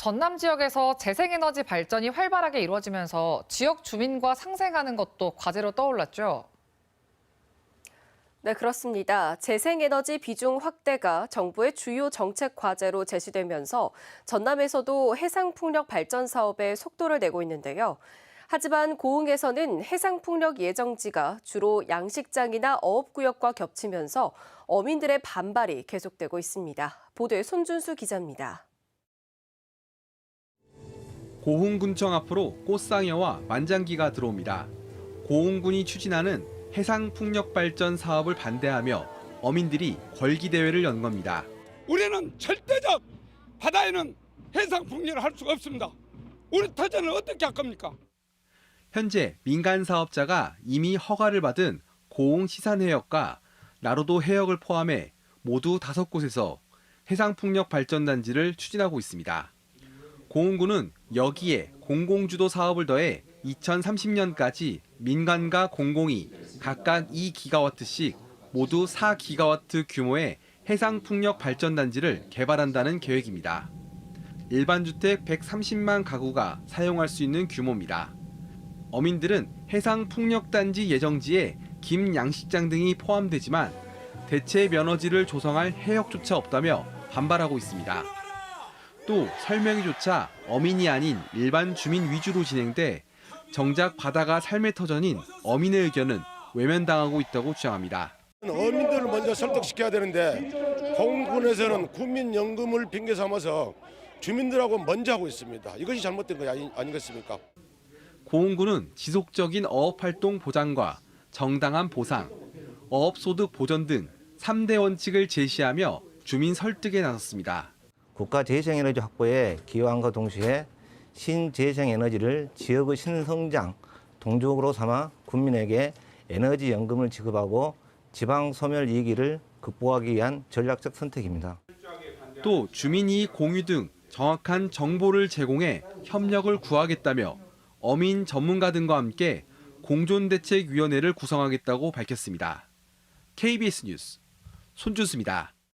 전남 지역에서 재생에너지 발전이 활발하게 이루어지면서 지역 주민과 상생하는 것도 과제로 떠올랐죠. 네, 그렇습니다. 재생에너지 비중 확대가 정부의 주요 정책 과제로 제시되면서 전남에서도 해상풍력 발전 사업에 속도를 내고 있는데요. 하지만 고흥에서는 해상풍력 예정지가 주로 양식장이나 어업구역과 겹치면서 어민들의 반발이 계속되고 있습니다. 보도에 손준수 기자입니다. 고흥군청 앞으로 꽃상여와 만장기가 들어옵니다. 고흥군이 추진하는 해상풍력 발전 사업을 반대하며 어민들이 걸기 대회를 연 겁니다. 우리는 절대적 바다에는 해상 풍력을 할 수가 없습니다. 우리 터전을 어떻게 할 겁니까? 현재 민간 사업자가 이미 허가를 받은 고흥 시산해역과 나로도 해역을 포함해 모두 다섯 곳에서 해상풍력 발전단지를 추진하고 있습니다. 고흥군은 여기에 공공주도 사업을 더해 2030년까지 민간과 공공이 각각 2기가와트씩 모두 4기가와트 규모의 해상풍력 발전단지를 개발한다는 계획입니다. 일반 주택 130만 가구가 사용할 수 있는 규모입니다. 어민들은 해상 풍력단지 예정지에 김 양식장 등이 포함되지만 대체 면허지를 조성할 해역조차 없다며 반발하고 있습니다. 또 설명회조차 어민이 아닌 일반 주민 위주로 진행돼 정작 바다가 삶의 터전인 어민의 의견은 외면당하고 있다고 주장합니다. 어민들을 먼저 설득시켜야 되는데 공군에서는 국민연금을 핑계 삼아서 주민들하고 먼저 하고 있습니다. 이것이 잘못된 거 아니, 아니겠습니까? 고흥군은 지속적인 어업활동 보장과 정당한 보상, 어업소득 보전 등 3대 원칙을 제시하며 주민 설득에 나섰습니다. 국가 재생에너지 확보에 기여함과 동시에 신재생에너지를 지역의 신성장 동족으로 삼아 국민에게 에너지 연금을 지급하고 지방 소멸 이기를 극복하기 위한 전략적 선택입니다. 또 주민이익 공유 등 정확한 정보를 제공해 협력을 구하겠다며 어민 전문가 등과 함께 공존대책위원회를 구성하겠다고 밝혔습니다. KBS 뉴스 손준수입니다.